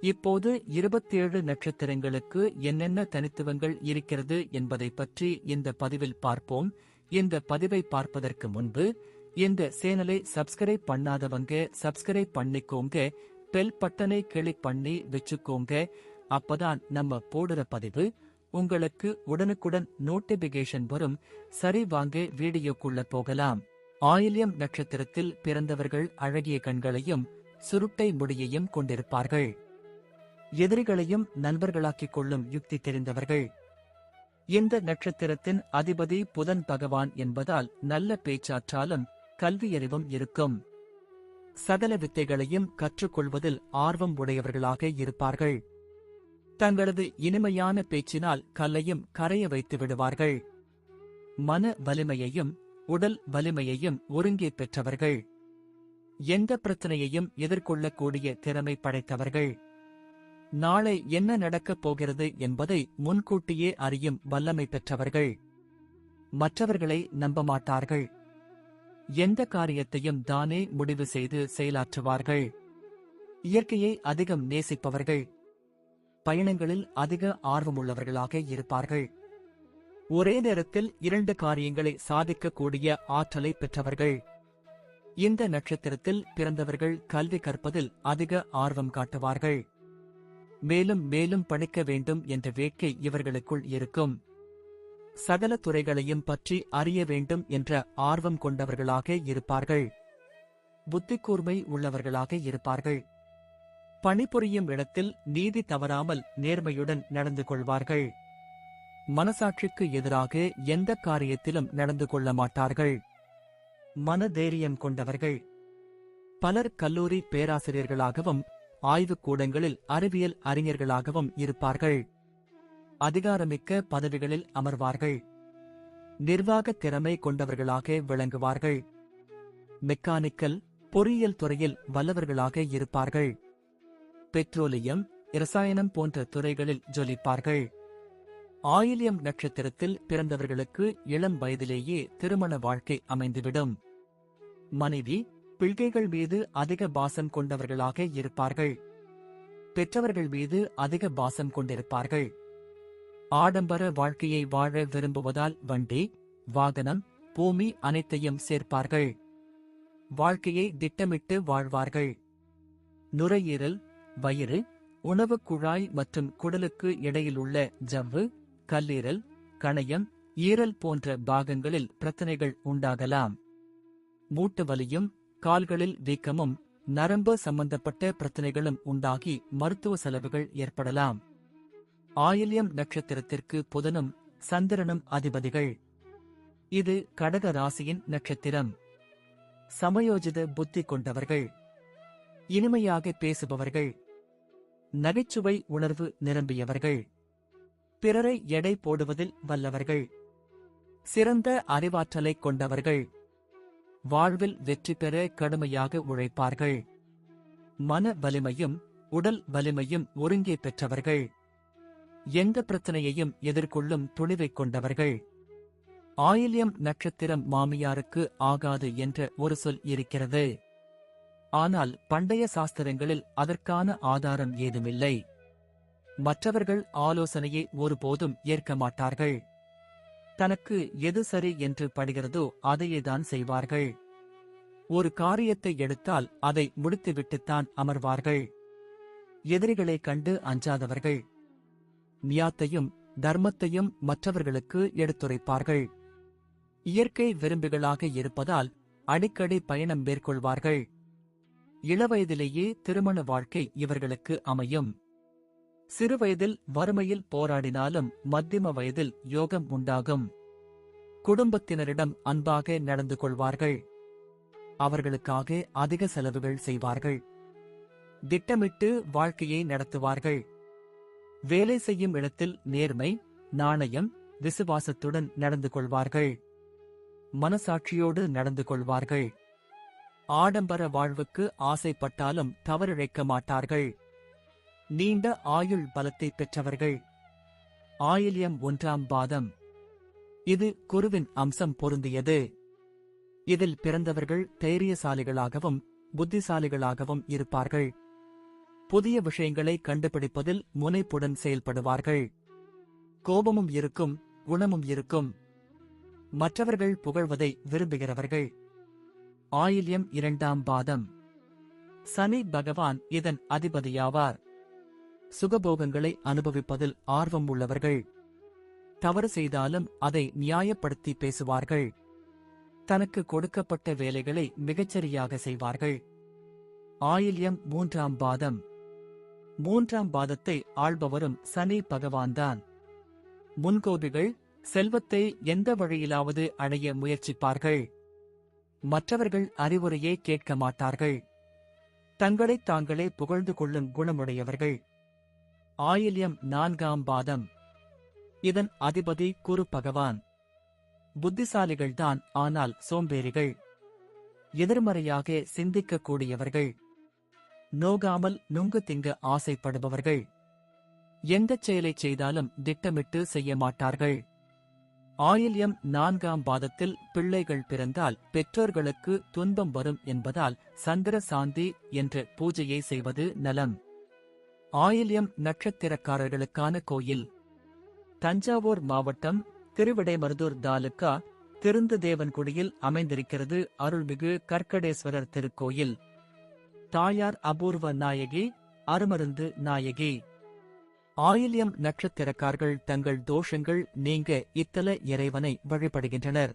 இப்போது இருபத்தேழு நட்சத்திரங்களுக்கு என்னென்ன தனித்துவங்கள் இருக்கிறது என்பதை பற்றி இந்த பதிவில் பார்ப்போம். இந்த பதிவை பார்ப்பதற்கு முன்பு இந்த சேனலை சப்ஸ்கிரைப் பண்ணாதவங்க சப்ஸ்கிரைப் பண்ணிக்கோங்க. பெல் பட்டனை கிளிக் பண்ணி வச்சுக்கோங்க. அப்பதான் நம்ம போடுற பதிவு உங்களுக்கு உடனுக்குடன் நோட்டிபிகேஷன் வரும். சரி வாங்க வீடியோக்குள்ள போகலாம். ஆயில்யம் நட்சத்திரத்தில் பிறந்தவர்கள் அழகிய கண்களையும் சுருட்டை முடியையும் கொண்டிருப்பார்கள். எதிரிகளையும் நண்பர்களாக்கிக் கொள்ளும் யுக்தி தெரிந்தவர்கள். இந்த நட்சத்திரத்தின் அதிபதி புதன் பகவான் என்பதால் நல்ல பேச்சாற்றாலும் கல்வியறிவும் இருக்கும். சகல வித்தைகளையும் கற்றுக்கொள்வதில் ஆர்வம் உடையவர்களாக இருப்பார்கள். தங்களது இனிமையான பேச்சினால் கல்லையும் கரைய வைத்து விடுவார்கள். மன வலிமையையும் உடல் வலிமையையும் ஒருங்கே பெற்றவர்கள். எந்த பிரச்சனையையும் எதிர்கொள்ளக்கூடிய திறமை படைத்தவர்கள். நாளை என்ன நடக்கப் போகிறது என்பதை முன்கூட்டியே அறியும் வல்லமை பெற்றவர்கள். மற்றவர்களை நம்பமாட்டார்கள். எந்த காரியத்தையும் தானே முடிவு செய்து செயலாற்றுவார்கள். இயற்கையை அதிகம் நேசிப்பவர்கள். பயணங்களில் அதிக ஆர்வமுள்ளவர்களாக இருப்பார்கள். ஒரே நேரத்தில் இரண்டு காரியங்களை சாதிக்கக்கூடிய ஆற்றலை பெற்றவர்கள். இந்த நட்சத்திரத்தில் பிறந்தவர்கள் கல்வி கற்பதில் அதிக ஆர்வம் காட்டுவார்கள். மேலும் மேலும் படிக்க வேண்டும் என்ற வேட்கை இவர்களுக்குள் இருக்கும். சகல துறைகளையும் பற்றி அறிய வேண்டும் என்ற ஆர்வம் கொண்டவர்களாக இருப்பார்கள். புத்திக்கூர்மை உள்ளவர்களாக இருப்பார்கள். பணிபுரியும் இடத்தில் நீதி தவறாமல் நேர்மையுடன் நடந்து கொள்வார்கள். மனசாட்சிக்கு எதிராக எந்த காரியத்திலும் நடந்து கொள்ள மாட்டார்கள். மனதைரியம் கொண்டவர்கள். பலர் கல்லூரி பேராசிரியர்களாகவும் ஆய்வுக் கூடங்களில் அறிவியல் அறிஞர்களாகவும் இருப்பார்கள். அதிகாரமிக்க பதவிகளில் அமர்வார்கள். நிர்வாக திறமை கொண்டவர்களாக விளங்குவார்கள். மெக்கானிக்கல் பொறியியல் துறையில் வல்லவர்களாக இருப்பார்கள். பெட்ரோலியம் இரசாயனம் போன்ற துறைகளில் ஜொலிப்பார்கள். ஆயிலியம் நட்சத்திரத்தில் பிறந்தவர்களுக்கு இளம் வயதிலேயே திருமண வாழ்க்கை அமைந்துவிடும். மனைவி பிள்கைகள் மீது அதிக பாசம் கொண்டவர்களாக இருப்பார்கள். பெற்றவர்கள் மீது அதிக பாசம் கொண்டிருப்பார்கள். ஆடம்பர வாழ்க்கையை வாழ விரும்புவதால் வண்டி வாகனம் பூமி அனைத்தையும் சேர்ப்பார்கள். வாழ்க்கையை திட்டமிட்டு வாழ்வார்கள். நுரையீரல் வயிறு உணவுக் குழாய் மற்றும் குடலுக்கு இடையிலுள்ள ஜவ்வு கல்லீரல் கணையம் ஈரல் போன்ற பாகங்களில் பிரச்சனைகள் உண்டாகலாம். மூட்டு வலியும் கால்களில் வீக்கமும் நரம்பு சம்பந்தப்பட்ட பிரச்சனைகளும் உண்டாகி மருத்துவ செலவுகள் ஏற்படலாம். ஆயில்யம் நட்சத்திரத்திற்கு புதனும் சந்திரனும் அதிபதிகள். இது கடக ராசியின் நட்சத்திரம். சமயோஜித புத்தி கொண்டவர்கள். இனிமையாக பேசுபவர்கள். நகைச்சுவை உணர்வு நிரம்பியவர்கள். பிறரை எடை போடுவதில் வல்லவர்கள். சிறந்த அறிவாற்றலை கொண்டவர்கள். வாழ்வில் வெற்றி பெற கடுமையாக உழைப்பார்கள். மன வலிமையும் உடல் வலிமையும் ஒருங்கே பெற்றவர்கள். எந்த பிரச்சனையையும் எதிர்கொள்ளும் துணிவைக் கொண்டவர்கள். ஆயில்யம் நட்சத்திரம் மாமியாருக்கு ஆகாது என்ற ஒரு சொல் இருக்கிறது. ஆனால் பண்டைய சாஸ்திரங்களில் அதற்கான ஆதாரம் ஏதுமில்லை. மற்றவர்கள் ஆலோசனையை ஒருபோதும் ஏற்க மாட்டார்கள். தனக்கு எது சரி என்று படுகிறதோ அதையேதான் செய்வார்கள். ஒரு காரியத்தை எடுத்தால் அதை முடித்துவிட்டுத்தான் அமர்வார்கள். எதிரிகளைக் கண்டு அஞ்சாதவர்கள். நியாத்தையும் தர்மத்தையும் மற்றவர்களுக்கு எடுத்துரைப்பார்கள். இயற்கை விரும்பிகளாக இருப்பதால் அடிக்கடி பயணம் மேற்கொள்வார்கள். இளவயதிலேயே திருமண வாழ்க்கை இவர்களுக்கு அமையும். சிறுவயதில் வறுமையில் போராடினாலும் மத்தியம வயதில் யோகம் உண்டாகும். குடும்பத்தினரிடம் அன்பாக நடந்து கொள்வார்கள். அவர்களுக்காக அதிக செலவுகள் செய்வார்கள். திட்டமிட்டு வாழ்க்கையை நடத்துவார்கள். வேலை செய்யும் இடத்தில் நேர்மை நாணயம் விசுவாசத்துடன் நடந்து கொள்வார்கள். மனசாட்சியோடு நடந்து கொள்வார்கள். ஆடம்பர வாழ்வுக்கு ஆசைப்பட்டாலும் தவறிழைக்க மாட்டார்கள். நீண்ட ஆயுள் பலத்தை பெற்றவர்கள். ஆயில்யம் ஒன்றாம் பாதம். இது குருவின் அம்சம் பொருந்தியது. இதில் பிறந்தவர்கள் தைரியசாலிகளாகவும் புத்திசாலிகளாகவும் இருப்பார்கள். புதிய விஷயங்களை கண்டுபிடிப்பதில் முனைப்புடன் செயல்படுவார்கள். கோபமும் இருக்கும் குணமும் இருக்கும். மற்றவர்கள் புகழ்வதை விரும்புகிறவர்கள். ஆயில்யம் இரண்டாம் பாதம். சனி பகவான் இதன் அதிபதியாவார். சுகபோகங்களை அனுபவிப்பதில் ஆர்வம் உள்ளவர்கள். தவறு செய்தாலும் அதை நியாயப்படுத்தி பேசுவார்கள். தனக்கு கொடுக்கப்பட்ட வேலைகளை மிகச்சரியாக செய்வார்கள். ஆயில்யம் மூன்றாம் பாதம். மூன்றாம் பாதத்தை ஆள்பவரும் சனி பகவான்தான். முன்கோபிகள் செல்வத்தை எந்த வழியிலாவது அடைய முயற்சிப்பார்கள். மற்றவர்கள் அறிவுரையை கேட்க மாட்டார்கள். தங்களைத் தாங்களே புகழ்ந்து கொள்ளும் குணமுடையவர்கள். ஆயில்யம் நான்காம் பாதம். இதன் அதிபதி குரு பகவான். புத்திசாலிகள்தான் ஆனால் சோம்பேறிகள். எதிர்மறையாக சிந்திக்கக்கூடியவர்கள். நோகாமல் நுங்கு திங்க ஆசைப்படுபவர்கள். எந்தச் செயலைச் செய்தாலும் திட்டமிட்டு செய்ய மாட்டார்கள். ஆயில்யம் நான்காம் பாதத்தில் பிள்ளைகள் பிறந்தால் பெற்றோர்களுக்கு துன்பம் வரும் என்பதால் சந்திர சாந்தி என்ற பூஜையை செய்வது நலம். ஆயில்யம் நட்சத்திரக்காரர்களுக்கான கோயில். தஞ்சாவூர் மாவட்டம் திருவிடைமருதூர் தாலுக்கா திருந்துதேவன்குடியில் அமைந்திருக்கிறது அருள்மிகு கற்கடேஸ்வரர் திருக்கோயில். தாயார் அபூர்வ நாயகி அருமருந்து நாயகி. ஆயில்யம் நட்சத்திரக்கார்கள் தங்கள் தோஷங்கள் நீங்க இத்தல இறைவனை வழிபடுகின்றனர்.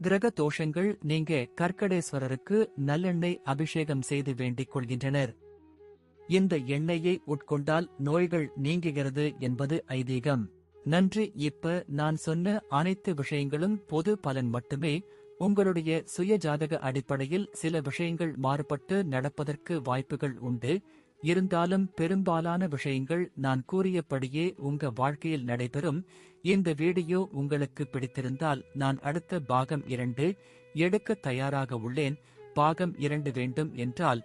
கிரக தோஷங்கள் நீங்க கற்கடேஸ்வரருக்கு நல்லெண்ணெய் அபிஷேகம் செய்து வேண்டிக் கொள்கின்றனர். இந்த எண்ணெயை உட்கொண்டால் நோய்கள் நீங்குகிறது என்பது ஐதீகம். நன்றி. இப்ப நான் சொன்ன அனைத்து விஷயங்களும் பொது பலன் மட்டுமே. உங்களுடைய சுய ஜாதக அடிப்படையில் சில விஷயங்கள் மாறுபட்டு நடப்பதற்கு வாய்ப்புகள் உண்டு. இருந்தாலும் பெரும்பாலான விஷயங்கள் நான் கூறியபடியே உங்க வாழ்க்கையில் நடைபெறும். இந்த வீடியோ உங்களுக்கு பிடித்திருந்தால் நான் அடுத்த பாகம் இரண்டு எடுக்க தயாராக உள்ளேன். பாகம் இரண்டு வேண்டும் என்றால்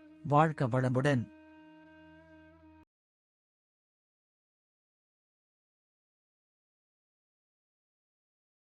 வாழ்க வளமுடன்.